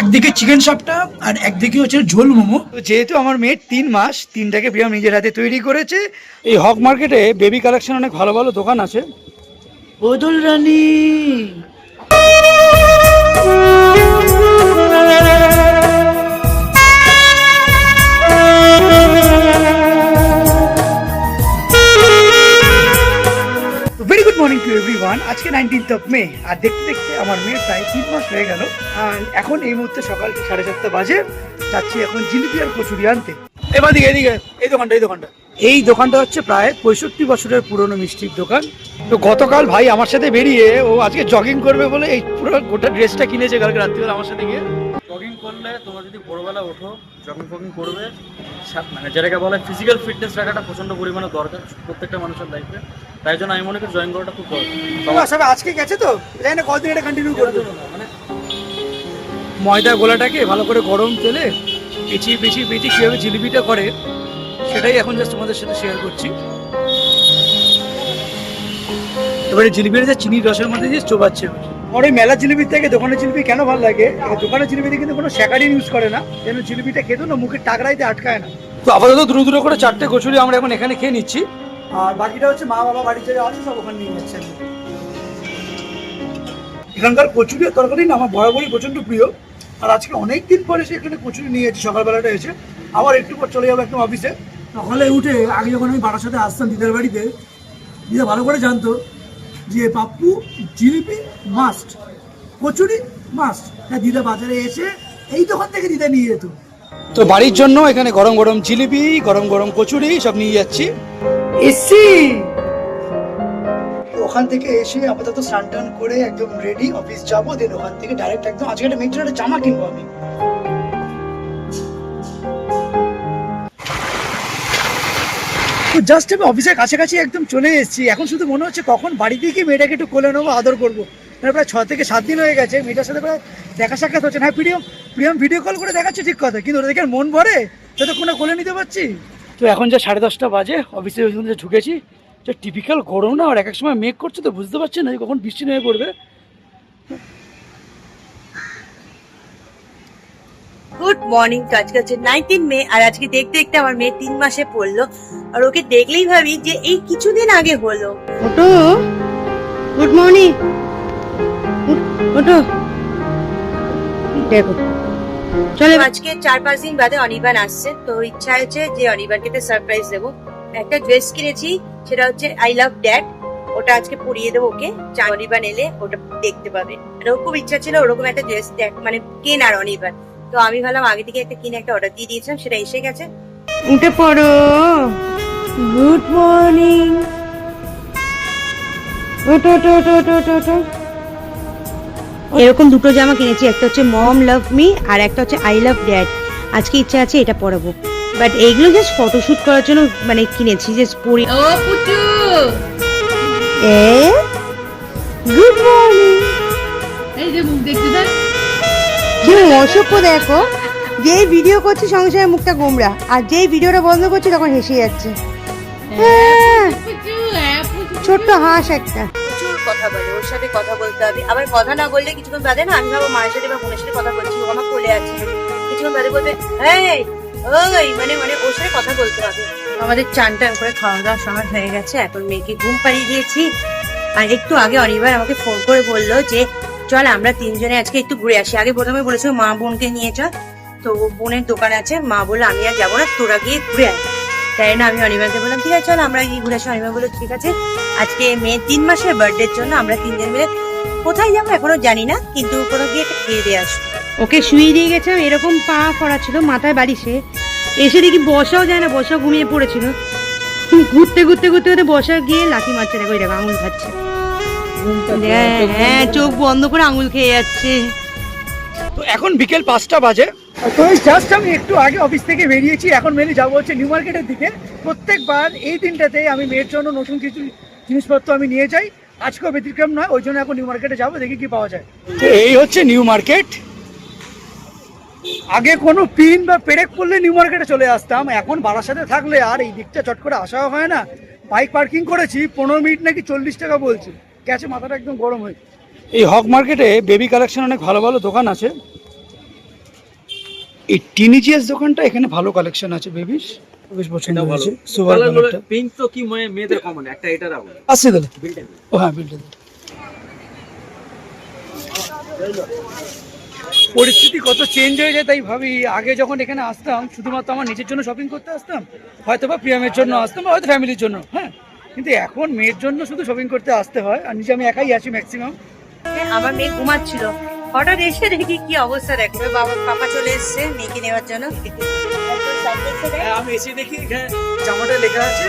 একদিকে চিকেন শপটা আর একদিকে হচ্ছে ঝোল মোমো। তো যেহেতু আমার মেয়ের তিন মাস তিনটাকে প্রিয়ম নিজের হাতে তৈরি করেছে। এই হক মার্কেটে বেবি কালেকশন অনেক ভালো ভালো দোকান আছে। বদল রানী। মর্নিং টু এভরিওয়ান আজকে নাইনটিন্থ অফ মে আর দেখতে দেখতে আমার মেয়ে প্রায় তিন মাস হয়ে গেল। আর এখন এই মুহূর্তে সকাল সাড়ে চারটা বাজে, যাচ্ছি এখন জিলিপি আর কচুরি আনতে। এবার দিকে এদিকে, এই দোকানটা এই দোকানটা। এই দোকানটা হচ্ছে প্রায় পঁয়ষট্টি বছরের পুরনো মিষ্টির দোকান। তো গতকাল ভাই আমার সাথে বেরিয়ে ও আজকে জগিং করবে বলে এই পুরো গোটা ড্রেসটা কিনেছে কালকে রাত্রিবেলা আমার সাথে গিয়ে। জগিং করলে তোমরা যদি ভোরবেলা ওঠো জগিং ফগিং করবে মানে যেটাকে বলে ফিজিক্যাল ফিটনেস রাখাটা প্রচণ্ড পরিমাণে দরকার প্রত্যেকটা মানুষের লাইফে তাই জন্য আমি মনে করি জয়েন করাটা খুব দরকার। তোমার সব আজকে গেছে তো? জানি না কদিন এটা কন্টিনিউ করবে। মানে ময়দা গোলাটাকে ভালো করে গরম তেলে পেঁচিয়ে পেঁচিয়ে পেঁচিয়ে কীভাবে জিলিপিটা করে সেটাই এখন জাস্ট তোমাদের সাথে শেয়ার করছি। এবারে জিলিপিটা যে চিনির রসের মধ্যে দিয়ে চোবাচ্ছে। আমার ওই মেলা জিলিপির থেকে দোকানের জিলিপি কেন ভালো লাগে? দোকানের জিলিপিতে কিন্তু কোনো স্যাকারিন ইউজ করে না। যেন জিলিপিটা খেতো না মুখের টাকরাইতে আটকায় না। তো আপাতত দ্রুত দ্রুত করে চারটে কচুরি আমরা এখন এখানে খেয়ে নিচ্ছি। আর বাকিটা হচ্ছে মা বাবা বাড়িতে যা আছে সব ওখানে নিয়ে যাচ্ছে। এখানকার কচুরি আর তরকারি না আমার বরাবরই প্রচণ্ড প্রিয়। আর আজকে অনেক দিন পরে সে এখানে কচুরি নিয়ে যাচ্ছি সকালবেলাটা এসে। আবার একটু পর চলে যাব একদম অফিসে সকালে উঠে আগে যখন আমি বাড়ার সাথে আসতাম দিদার বাড়িতে দিদা ভালো করে জানতো যে পাপ্পু জিলিপি মাস্ট কচুরি মাস্ট তা দিদা বাজারে এসে এই দোকান থেকে দিদা নিয়ে যেত। তো বাড়ির জন্য এখানে গরম গরম জিলিপি গরম গরম কচুরি সব নিয়ে যাচ্ছি। এসি ওখান থেকে এসে আপাতত স্নান টান করে একদম রেডি অফিস যাব দেন ওখান থেকে ডাইরেক্ট একদম আজকে একটা মেয়ের জামা কিনবো আমি। জাস্ট আমি অফিসের কাছাকাছি একদম চলে এসেছি। এখন শুধু মনে হচ্ছে কখন বাড়িতে গিয়ে মেয়েটাকে একটু কোলে নেব, আদর করব। মানে প্রায় ছ থেকে সাত দিন হয়ে গেছে, মেয়েটার সাথে প্রায় দেখা সাক্ষাৎ হচ্ছে হ্যাঁ প্রিয়ম প্রিয়ম ভিডিও কল করে দেখাচ্ছে ঠিক কথা, কিন্তু ওটা দেখে মন ভরে? যতক্ষণ কোলে নিতে পারছি? তো এখন যে সাড়ে দশটা বাজে অফিসে ঢুকেছি, যে টিপিক্যাল গরম না, আর এক এক সময় মেঘ করছে তো বুঝতে পারছি না কখন বৃষ্টি নেমে পড়বে। গুড মর্নিং তো আজকে হচ্ছে নাইনটিন মে আর আজকে দেখতে দেখতে আমার মেয়ে তিন মাসে পড়ল। আর ওকে দেখলেই ভাবি যে এই কিছুদিন আগে হলো। ওটো গুড মর্নিং। ওটো দেখো। চলে আজকে চার পাঁচ দিন বাদে অনির্বাণ আসছে তো ইচ্ছা হয়েছে যে অনির্বাণকে সারপ্রাইজ দেবো। একটা ড্রেস কিনেছি সেটা হচ্ছে আই লাভ ড্যাড ওটা আজকে পরিয়ে দেবো ওকে। অনির্বাণ এলে ওটা দেখতে পাবে। আর ওর খুব ইচ্ছা ছিল ওরকম একটা ড্রেস দেখ মানে কেনার অনির্বাণ। তো আমি ভাবলাম আগে থেকে একটা কিনে একটা অর্ডার দিয়ে দিয়েছিলাম সেটা এসে গেছে। উঠে পড়ো। গুড মর্নিং ওটো ওটো ওটো ওটো ওটো ওটো এরকম দুটো জামা কিনেছি একটা হচ্ছে মম লাভ মি আর একটা হচ্ছে আই লাভ ড্যাড আজকে ইচ্ছা আছে এটা পরাবো। বাট এইগুলো জাস্ট ফটোশুট করার জন্য মানে কিনেছি জাস্ট পরি ও পুচু এ? গুড মর্নিং এই যে মুখ দেখতে থাক কি অসভ্য দেখো। যেই ভিডিও করছি সঙ্গে মুখটা গোমরা। আর যেই ভিডিওটা বন্ধ করছি তখন হেসে যাচ্ছে। হ্যাঁ, ছোট্ট হাঁস একটা। কথা বলে ওর সাথে কথা বলতে হবে। আবার কথা না বললে কিছুক্ষণ না আমি সাথে বা সাথে কথা আমার কিছুক্ষণ এই মানে মানে ওর সাথে কথা বলতে হবে। আমাদের চান টান করে খাওয়া হয়ে গেছে এখন মেয়েকে ঘুম পাড়িয়ে দিয়েছি। আর একটু আগে অনিবার আমাকে ফোন করে বলল যে চল, আমরা তিনজনে আজকে একটু ঘুরে আসি। আগে প্রথমে বলেছিল মা বোনকে নিয়ে চল। তো বোনের দোকান আছে, মা বলল, আমি আর যাব না, তোরা গিয়ে ঘুরে আয়। তাই না আমি অনিমাকে বললাম, ঠিক আছে, চল, আমরা গিয়ে ঘুরে আসি। অনিমা বলল, ঠিক আছে। আজকে মেয়ের তিন মাসের বার্থডের জন্য আমরা তিনজন মিলে কোথায় যাব এখনও জানি না, কিন্তু কোথাও গিয়ে একটা খেয়ে দিয়ে আসব। ওকে শুয়ে দিয়ে গেছিলাম এরকম পা করা ছিল মাথায় বাড়ি সে। এসে দেখি বসাও যায় না, বসাও ঘুমিয়ে পড়েছিল। ঘুরতে ঘুরতে ঘুরতে ঘুরতে বসা গিয়ে লাথি মারছে, দেখো দেখো, আঙুল খাচ্ছে হ্যাঁ, হ্যাঁ চোখ বন্ধ করে আঙুল খেয়ে যাচ্ছে। তো এখন বিকেল পাঁচটা বাজে। তো জাস্ট আমি একটু আগে অফিস থেকে বেরিয়েছি এখন মেনলি যাব হচ্ছে নিউ মার্কেটের দিকে। প্রত্যেকবার এই দিনটাতে আমি মেয়ের জন্য নতুন কিছু জিনিসপত্র আমি নিয়ে যাই। আজকেও ব্যতিক্রম নয় ওই জন্য এখন নিউ মার্কেটে যাব দেখি কি পাওয়া যায়। তো এই হচ্ছে নিউ মার্কেট আগে কোনো পিন বা পেরেক পড়লে নিউ মার্কেটে চলে আসতাম এখন বারাসাতে থাকলে আর এই দিকটা চট করে আসাও হয় না। বাইক পার্কিং করেছি পনেরো মিনিট নাকি চল্লিশ টাকা বলছে। গেছে মাথাটা একদম গরম হয়ে এই হক মার্কেটে বেবি কালেকশন অনেক ভালো ভালো দোকান আছে। এই টিনিজিয়াস দোকানটা এখানে ভালো কালেকশন আছে বেবিস। বেশ পছন্দ হয়েছে। সুপার কালারটা। পিঙ্ক তো কি মেয়েদের কমন একটা এটা রাখো আসছে তাহলে। ও হ্যাঁ বিলটা পরিস্থিতি কত চেঞ্জ হয়ে যায় তাই ভাবি। আগে যখন এখানে আসতাম শুধুমাত্র আমার নিজের জন্য শপিং করতে আসতাম হয়তো বা প্রিয়ামের জন্য আসতাম বা হয়তো ফ্যামিলির জন্য হ্যাঁ? কিন্তু এখন মেয়ের জন্য শুধু শপিং করতে আসতে হয় আর নিজে আমি একাই আসি ম্যাক্সিমাম আমার মেয়ে ঘুমাচ্ছিল। হঠাৎ এসে দেখি কি অবস্থা দেখো। ওর বাবা পাপা চলে এসছে মেয়েকে নেওয়ার জন্য। এসে আমি এসে দেখি জামাটা লেখা আছে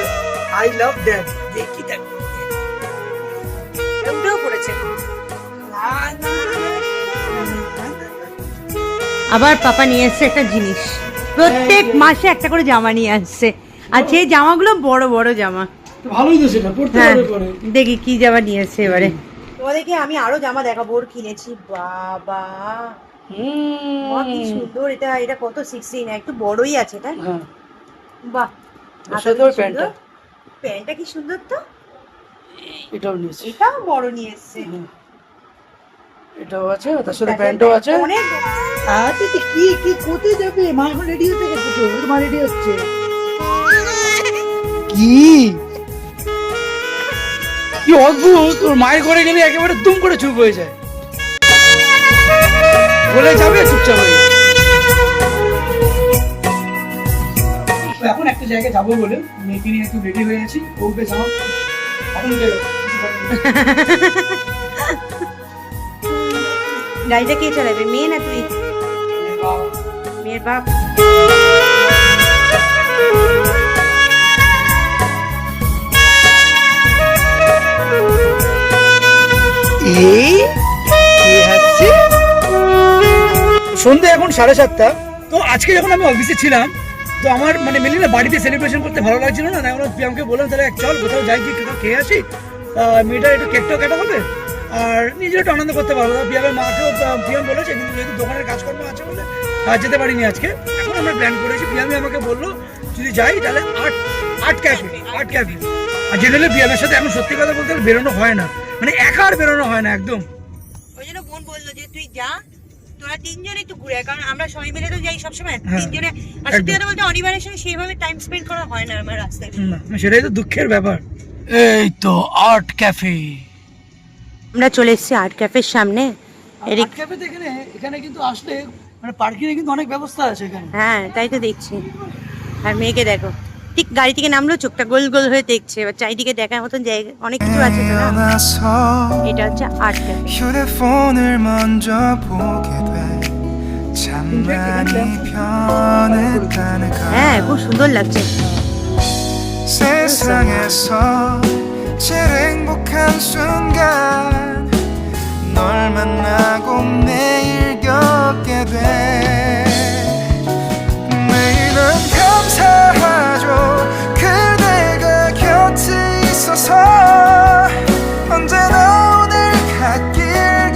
আই লাভ ড্যাড দেখি দেখ। উঠেও পড়েছে। আবার পাপা নিয়ে এসছে একটা জিনিস। প্রত্যেক মাসে একটা করে জামা নিয়ে আসছে। আর সেই জামাগুলো বড় বড় জামা। ভালোই তো সেটা পড়তে হ্যাঁ পরে। দেখি কি জামা নিয়ে এসছে এবারে তোমাদেরকে আমি আরও জামা দেখাবো ওর কিনেছি বাবা। মা, কি সুন্দর এটা এটা কত সিক্সটিন একটু বড়ই আছে এটা হ্যাঁ। বাহ প্যান্টটা। প্যান্টটা কি সুন্দর তো? এটাও নিয়েছি। এটাও বড় নিয়ে এসছে হুম। এটাও আছে তার সাথে প্যান্টও আছে। অনেক আচ্ছা কি কি কোথায় যাবে? মা এখন রেডি হতে গেছে তো মা রেডি হচ্ছে। কি? কি অদ্ভুত তোর মায়ের ঘরে গেলে একেবারে দুম করে চুপ হয়ে যায়। বলে যাবে চুপচাপ হয়ে। এখন একটা জায়গায় যাব বলে মেয়েকে নিয়ে একটু রেডি হয়ে আছি ও বেশ আমার এখন গাড়িটা কে চালাবে মেয়ে না তুই? মেয়ের বাপ। কে সন্ধে এখন সাড়ে সাতটা। তো আজকে যখন আমি অফিসে ছিলাম তো আমার মানে মেনলি না বাড়িতে সেলিব্রেশন করতে ভালো লাগছিল না। আমি প্রিয়ামকে বললাম তাহলে এক চল কোথাও যাই গিয়ে কোথাও খেয়ে আসি। আহ, মেয়েটার একটু কেকটাও কাটা হবে। আর নিজের একটু আনন্দ করতে পারব। প্রিয়ামের মাকেও প্রিয়াম বলেছে কিন্তু যেহেতু দোকানের কাজকর্ম আছে বলে যেতে পারিনি আজকে। এখন আমরা প্ল্যান করেছি। প্রিয়ামি আমাকে বলল যদি যাই তাহলে আট আট ক্যাফে আট ক্যাফে আর জেনারেলি প্রিয়ামের সাথে এখন সত্যি কথা বলতে বেরোনো হয় না। মানে একা আর বেরোনো হয় না একদম। ওই জন্য বোন বলল যে তুই যা তোরা তিনজন একটু ঘুরে আয়। কারণ আমরা সবাই মিলে তো যাই সবসময়। হ্যাঁ, তিনজনে আর সত্যি একদম। কথা বলতে অনিবারের সঙ্গে সেইভাবে টাইম স্পেন্ড করা হয় না আমার রাস্তায়। না, সেটাই তো দুঃখের ব্যাপার। এই তো আর্ট ক্যাফে। আমরা চলে এসেছি আর্ট ক্যাফের সামনে। এদিক আর্ট ক্যাফেতে এখানে এখানে কিন্তু আসলে মানে পার্কিং এর কিন্তু অনেক ব্যবস্থা আছে এখানে। হ্যাঁ তাই তো দেখছি। আর মেয়েকে দেখো। ঠিক গাড়ি থেকে নামলো চোখটা গোল গোল হয়ে দেখছে এবার চারিদিকে দেখার মতন জায়গা অনেক কিছু আছে তো না 태어나서 এটা হচ্ছে 아트 ক্যাফে 휴대폰을 먼저 보게 돼 참 많이 변했다는 হ্যাঁ 걸 খুব সুন্দর লাগছে 세상에서 제일 행복한 순간 널 만나고 매일 겪게 돼 매일은 감사하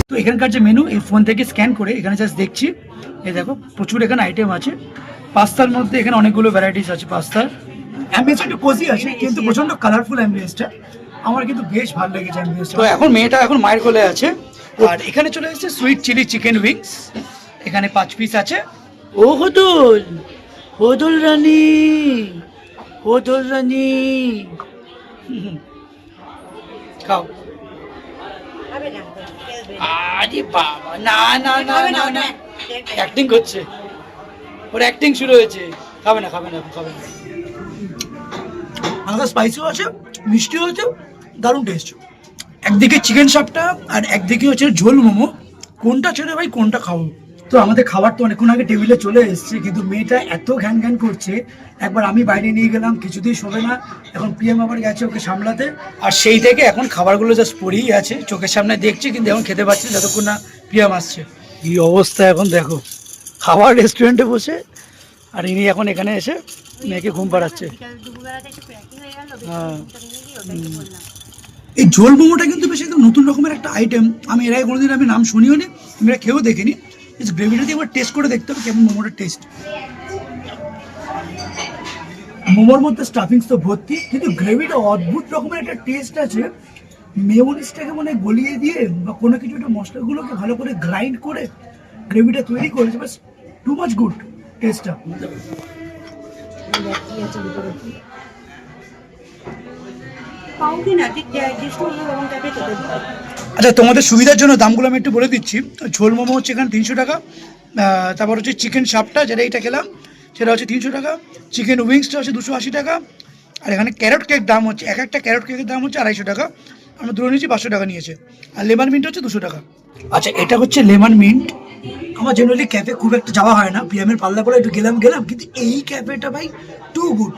তো এখানকার যে মেনু এই ফোন থেকে স্ক্যান করে এখানে জাস্ট দেখছি। এই দেখো প্রচুর এখানে আইটেম আছে। পাস্তার মধ্যে এখানে অনেকগুলো ভ্যারাইটিস আছে পাস্তার অ্যাম্বিয়েন্স একটু কোজি আছে কিন্তু প্রচণ্ড কালারফুল অ্যাম্বিয়েন্সটা আমার কিন্তু বেশ ভালো লেগেছে অ্যাম্বিয়েন্সটা তো এখন মেয়েটা এখন মায়ের কোলে আছে। আর এখানে চলে এসেছে সুইট চিলি চিকেন উইংস এখানে পাঁচ পিস আছে। ও হদল হদল রানী হদল রানী। খাও। আরে বাবা না না না না না না। অ্যাক্টিং করছে। ওর অ্যাক্টিং শুরু হয়েছে। খাবে না খাবে না খাবে না। হালকা স্পাইসিও আছে মিষ্টিও আছে দারুণ টেস্ট একদিকে চিকেন সাপটা আর একদিকে হচ্ছে ঝোল মোমো। কোনটা ছেড়ে ভাই কোনটা খাব? তো আমাদের খাবার তো অনেকক্ষণ আগে টেবিলে চলে এসেছে কিন্তু মেয়েটা এত ঘ্যান ঘ্যান করছে একবার আমি বাইরে নিয়ে গেলাম কিছুতেই শোবে না। এখন পিএম আবার গেছে ওকে সামলাতে। আর সেই থেকে এখন খাবারগুলো জাস্ট পড়েই আছে চোখের সামনে দেখছি কিন্তু এখন খেতে পারছি যতক্ষণ না পিএম আসছে। কি অবস্থা এখন দেখো। খাবার রেস্টুরেন্টে বসে আর ইনি এখন এখানে এসে মেয়েকে ঘুম পাড়াচ্ছে। হ্যাঁ। এই ঝোল মোমোটা কিন্তু বেশ একদম নতুন রকমের একটা আইটেম আমি এর আগে কোনোদিন আমি নাম শুনিও নি আমি এটা খেয়েও দেখিনি। গ্রেভিটা দিয়ে একবার টেস্ট করে দেখতে হবে কেমন মোমোটার টেস্ট মোমোর মধ্যে স্টাফিংস তো ভর্তি, কিন্তু গ্রেভিটা অদ্ভুত রকমের একটা টেস্ট আছে। মেয়োনিজটাকে মানে গলিয়ে দিয়ে বা কোনো কিছু একটা মশলাগুলোকে ভালো করে গ্রাইন্ড করে গ্রেভিটা তৈরি করেছে বাস টু মাচ গুড টেস্টটা আচ্ছা তোমাদের সুবিধার জন্য দামগুলো আমি একটু বলে দিচ্ছি। ঝোল মোমো হচ্ছে এখানে তিনশো টাকা তারপর হচ্ছে চিকেন সাপটা, যেটা এইটা খেলাম, সেটা হচ্ছে তিনশো টাকা। চিকেন উইংসটা হচ্ছে দুশো আশি টাকা। আর এখানে ক্যারট কেক দাম হচ্ছে, এক একটা ক্যারট কেকের দাম হচ্ছে আড়াইশো টাকা। আমরা দুটো নিয়েছি পাঁচশো টাকা নিয়েছে। আর লেমন মিন্ট হচ্ছে দুশো টাকা। আচ্ছা এটা হচ্ছে লেমন মিন্ট। আমার জেনারেলি ক্যাফে খুব একটা যাওয়া হয় না পিএমের পাল্লা করে একটু গেলাম গেলাম, কিন্তু এই ক্যাফেটা ভাই টু গুড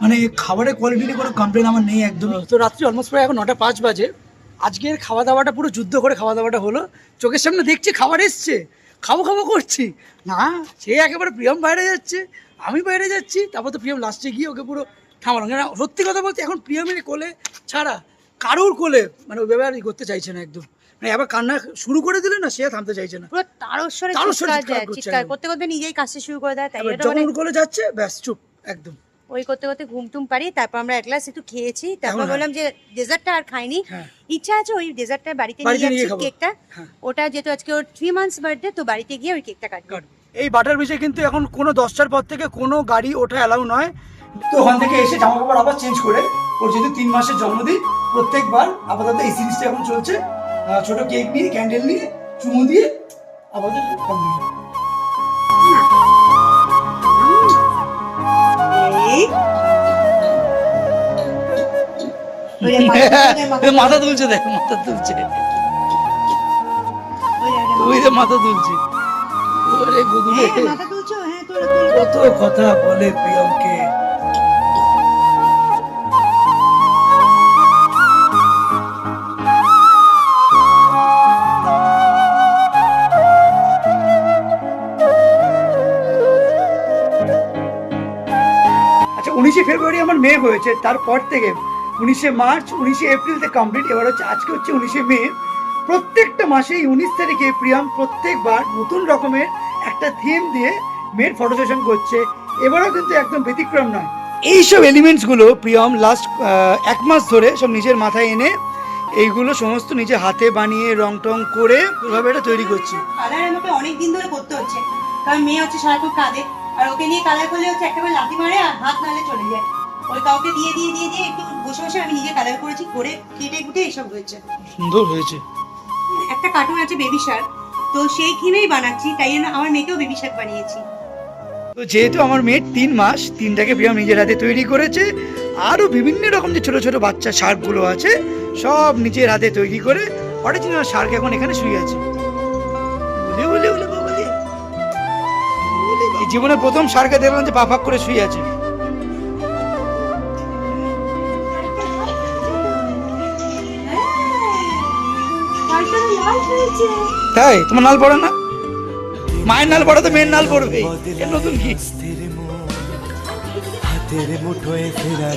মানে খাবারের কোয়ালিটি নিয়ে কোনো কমপ্লেন আমার নেই একদম তো রাত্রি অলমোস্ট প্রায় এখন নটা পাঁচ বাজে। আজকের খাওয়া দাওয়াটা পুরো যুদ্ধ করে খাওয়া দাওয়াটা হলো। চোখের সামনে দেখছি খাবার এসছে। খাব খাব করছি। না সে একেবারে প্রিয়ম বাইরে যাচ্ছে। আমি বাইরে যাচ্ছি তারপর তো প্রিয়ম লাস্টে গিয়ে ওকে পুরো থামানো কেন সত্যি কথা বলতে এখন প্রিয়মের কোলে ছাড়া কারোর কোলে মানে ওই ব্যাপার করতে চাইছে না একদম। মানে এবার কান্না শুরু করে দিলে না সে থামতে চাইছে না। পুরো তারস্বরে চিৎকার। করতে করতে নিজেই কাজটা শুরু করে দেয় তাই যখন মানে কোলে যাচ্ছে ব্যাস চুপ একদম। ওই করতে করতে ঘুম টুম পারি তারপর আমরা এক গ্লাস একটু খেয়েছি। তারপর বললাম যে ডেজার্টটা আর খাইনি। হ্যাঁ। ইচ্ছা আছে ওই ডেজার্টটা বাড়িতে নিয়ে যাচ্ছি কেকটা হ্যাঁ। ওটা যেহেতু আজকে ওর থ্রি মান্থস বার্থডে তো বাড়িতে গিয়ে ওই কেকটা কাটবো. এই বাটার ব্রিজে কিন্তু এখন কোনো দশটার পর থেকে কোনো গাড়ি ওঠা অ্যালাউ নয়। তো ওখান থেকে এসে জামা কাপড় আবার চেঞ্জ করে ওর যেহেতু তিন মাসের জন্মদিন প্রত্যেকবার আপাতত এই সিরিজটা এখন চলছে। ছোট কেক নিয়ে ক্যান্ডেল নিয়ে চুমু দিয়ে আপাতত কমপ্লিট মাথা- তুলছে দেখ মাথা তুলছে। ওই যে- মাথা তুলছে। ওরে গুদুলে হ্যাঁ, হ্যাঁ কত কথা বলে প্রিয়মকে আচ্ছা উনিশে ফেব্রুয়ারি আমার মেয়ে হয়েছে তারপর থেকে উনিশে মার্চ, উনিশে এপ্রিলতে কমপ্লিট এবার হচ্ছে আজকে হচ্ছে উনিশে মে। প্রত্যেকটা মাসেই উনিশ তারিখে প্রিয়াম প্রত্যেকবার নতুন রকমের একটা থিম দিয়ে মেয়ের ফটো সেশন করছে। এবারও কিন্তু একদম ব্যতিক্রম নয়। এইসব এলিমেন্টসগুলো প্রিয়ম লাস্ট এক মাস ধরে সব নিজের মাথায় এনে এইগুলো সমস্ত নিজে হাতে বানিয়ে, রং টং করে এভাবে এটা তৈরি করছি। কালার আমাকে অনেক দিন ধরে করতে হচ্ছে। কারণ মেয়ে হচ্ছে সারাক্ষণ কাঁদে। আর ওকে নিয়ে কালার করলে হচ্ছে একেবারে লাথি মারে আর হাত নালে চলে যায়। ওই কাউকে দিয়ে দিয়ে দিয়ে দিয়ে একটু বসে বসে আমি নিজে কালার করেছি করে কেটে কুটে এইসব হয়েছে। সুন্দর হয়েছে। একটা কার্টুন আছে বেবি শার্ক তো সেই থিমেই বানাচ্ছি তাই জন্য আমার মেয়েকেও বেবি শার্ক বানিয়েছি। তো যেহেতু আমার মেয়ের তিন মাস তিনটাকে নিজের হাতে তৈরি করেছে আরও বিভিন্ন রকম যে ছোট ছোট বাচ্চা শার্কগুলো আছে সব নিজের হাতে তৈরি করে অরিজিনাল শার্ক এখন এখানে শুয়ে আছে। জীবনে প্রথম শার্কে দেখলাম যে পাপাক করে শুয়ে আছে। তাই? তোমার নাল পড়ে না? মায়ের নাল পড়ে তো মেয়ের নাল পড়বে। নতুন কি?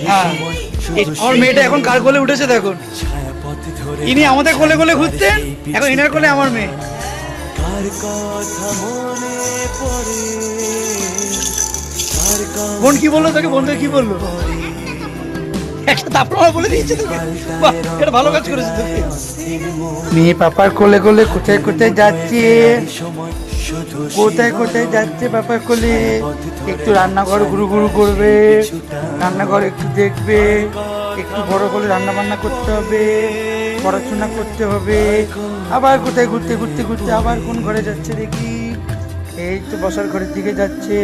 হ্যাঁ। আমার মেয়েটা এখন কার কোলে উঠেছে দেখুন। ইনি আমাদের কোলে কোলে ঘুরতেন? এখন ইনার কোলে আমার মেয়ে। বোন কি বলল তোকে? বন্ধু কি বলল? একটা আমার বলে দিয়েছে বাহ, এটা ভালো কাজ করেছে তোকে। মেয়ে পাপার কোলে কোলে কোথায় কোথায় যাচ্ছে? কোথায় কোথায় যাচ্ছে পাপার কোলে? একটু রান্নাঘর ঘুরু ঘুরু করবে রান্নাঘর একটু দেখবে একটু বড় করে রান্না বান্না করতে হবে পড়াশোনা করতে হবে। আবার কোথায় ঘুরতে ঘুরতে ঘুরতে আবার কোন ঘরে যাচ্ছে দেখি? এই তো বসার ঘরের দিকে যাচ্ছে।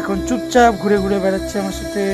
এখন চুপচাপ ঘুরে ঘুরে বেড়াচ্ছে আমার সাথে।